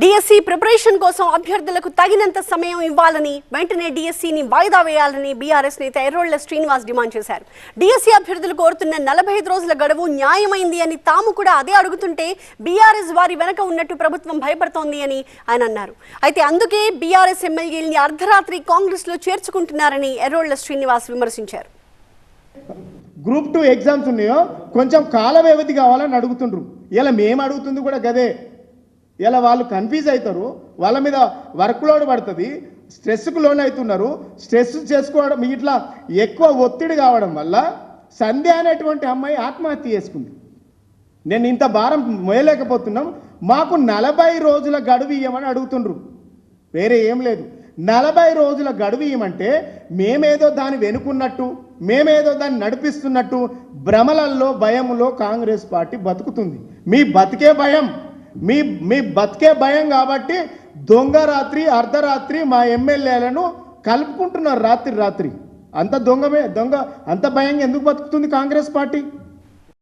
DSC preparation కోసం అభ్యర్థులకు తగినంత సమయం ఇవ్వాలని వెంటనే డిఎస్సిని వాయిదా వేయాలని బీఆర్ఎస్ నేత ఎర్రోళ్ళ శ్రీనివాస్ డిమాండ్ చేశారు. డిఎస్సి అభ్యర్థులు కోరుతున్న నలభై ఐదు రోజుల గడువు న్యాయమైంది అని తాము కూడా అదే అడుగుతుంటే బీఆర్ఎస్ వారి వెనక ఉన్నట్టు ప్రభుత్వం భయపడుతోంది అని ఆయన అన్నారు. అయితే అందుకే బీఆర్ఎస్ ఎమ్మెల్యేలని అర్ధరాత్రి కాంగ్రెస్లో చేర్చుకుంటున్నారని ఎర్రోళ్ళ శ్రీనివాస్ విమర్శించారు. గ్రూప్ టూ ఎగ్జామ్స్ ఉన్నాయో కొంచెం కాల వ్యవధి కావాలని అడుగుతుండ్రు. ఇలా మేము అడుగుతుంది కూడా గదే. ఇలా వాళ్ళు కన్ఫ్యూజ్ అవుతారు వాళ్ళ మీద వర్క్ లోడ్ పడుతుంది. స్ట్రెస్కు లోన్ అవుతున్నారు స్ట్రెస్ చేసుకోవడం ఇట్లా ఎక్కువ ఒత్తిడి కావడం వల్ల సంధ్య అనేటువంటి అమ్మాయి ఆత్మహత్య చేసుకుంది. నేను ఇంత భారం మోయలేకపోతున్నాం. మాకు నలభై రోజుల గడువు ఇవ్వమని అడుగుతుండ్రు. వేరే ఏం లేదు. నలభై రోజుల గడువు ఇవ్వమంటే మేమేదో దాన్ని వెనుకున్నట్టు మేమేదో దాన్ని నడిపిస్తున్నట్టు భ్రమలల్లో భయంలో కాంగ్రెస్ పార్టీ బతుకుతుంది. మీ బతికే భయం. మీ మీ బతికే భయం కాబట్టి దొంగ రాత్రి అర్ధరాత్రి మా ఎమ్మెల్యేలను కలుపుకుంటున్నారు రాత్రి రాత్రి. అంత దొంగమే దొంగ అంత భయంగా ఎందుకు బతుకుతుంది కాంగ్రెస్ పార్టీ?